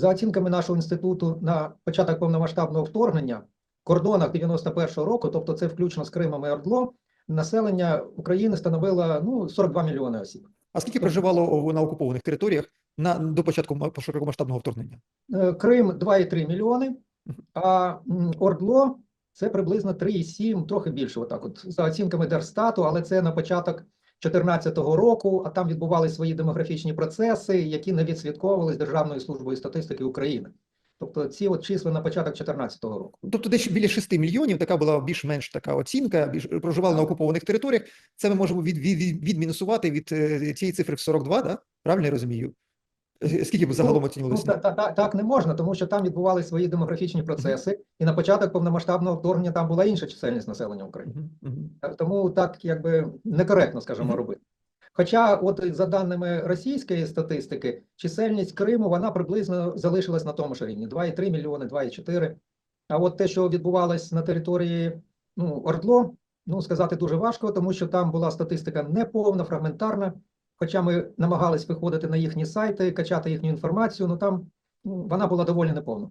за оцінками нашого інституту, на початок повномасштабного вторгнення в кордонах 91-го року, тобто це включно з Кримом і Ордло, населення України становило ну 42 мільйони осіб. А скільки проживало на окупованих територіях на до початку ма- широкомасштабного вторгнення? Е, Крим 2,3 мільйони, а Ордло це приблизно 3,7, трохи більше, отак, от за оцінками Держстату, але це на початок 2014 року, а там відбувалися свої демографічні процеси, які не відслідковувалися Державною службою статистики України. Тобто ці от числа на початок 2014 року. Тобто десь біля 6 мільйонів, така була більш-менш така оцінка, більш проживали на окупованих територіях. Це ми можемо від, від, від, відмінусувати від е, цієї цифри в 42, да? Правильно я розумію? Е, Скільки б загалом Ну, оцінювалося? та- та- та- так не можна, тому що там відбувалися свої демографічні процеси, і на початок повномасштабного вторгнення там була інша чисельність населення України. Тому так якби некоректно, скажімо, робити. Хоча, от за даними російської статистики, чисельність Криму вона приблизно залишилась на тому ж рівні: 2,3 мільйони, 2,4. А от те, що відбувалось на території ну, Ордло, ну сказати дуже важко, тому що там була статистика неповна, фрагментарна. Хоча ми намагались виходити на їхні сайти, качати їхню інформацію, ну там ну, вона була доволі неповна.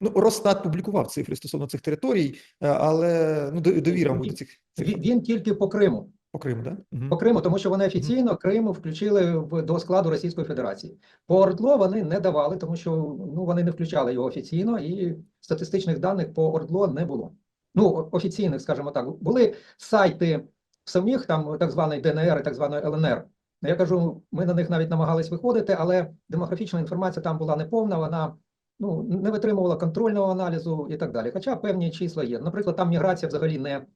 Ну, Росстат публікував цифри стосовно цих територій, е, але ну, довіра до цих цифр Він, він тільки по Криму. по Криму, да? Мгм. По Криму, тому що вони офіційно Крим включили в до складу Російської Федерації. По Ордло вони не давали, тому що ну вони не включали його офіційно, і статистичних даних по Ордло не було. Ну офіційних, скажімо так, були сайти самих там так званої ДНР і так званої ЛНР. Я кажу, ми на них навіть намагались виходити, але демографічна інформація там була неповна, вона ну не витримувала контрольного аналізу і так далі. Хоча певні числа є. Наприклад, там міграція взагалі не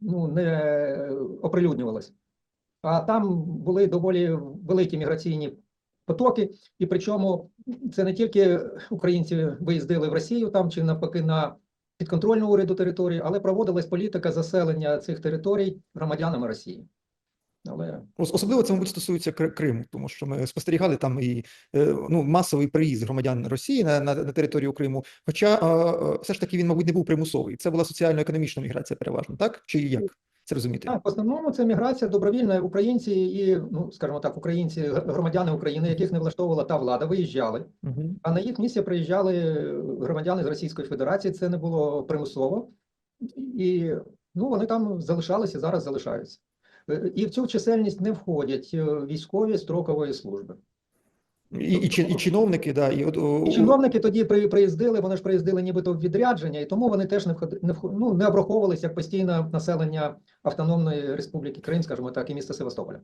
ну не оприлюднювалась. А там були доволі великі міграційні потоки, і причому це не тільки українці виїздили в Росію там чи навпаки на підконтрольну уряду території, але проводилась політика заселення цих територій громадянами Росії. Але Особливо це, мабуть, стосується Кри- Криму, тому що ми спостерігали там і е, ну, масовий приїзд громадян Росії на, на, на територію Криму. Хоча е, е, все ж таки він, мабуть, не був примусовий. Це була соціально-економічна міграція переважно, так? Чи як це розуміти? так, в основному це міграція добровільна. Українці і, ну скажімо так, українці, громадяни України, яких не влаштовувала та влада, виїжджали. Мгм. А на їх місці приїжджали громадяни з Російської Федерації. Це не було примусово, і ну вони там залишалися зараз залишаються. Е, І в цю чисельність не входять е, військові строкової служби. І, і, і чиновники, да, і от І чиновники тоді при, приїздили, вони ж приїздили нібито в відрядження, і тому вони теж не не, ну, не обраховувалися як постійне населення Автономної Республіки Крим, скажімо так, і міста Севастополя.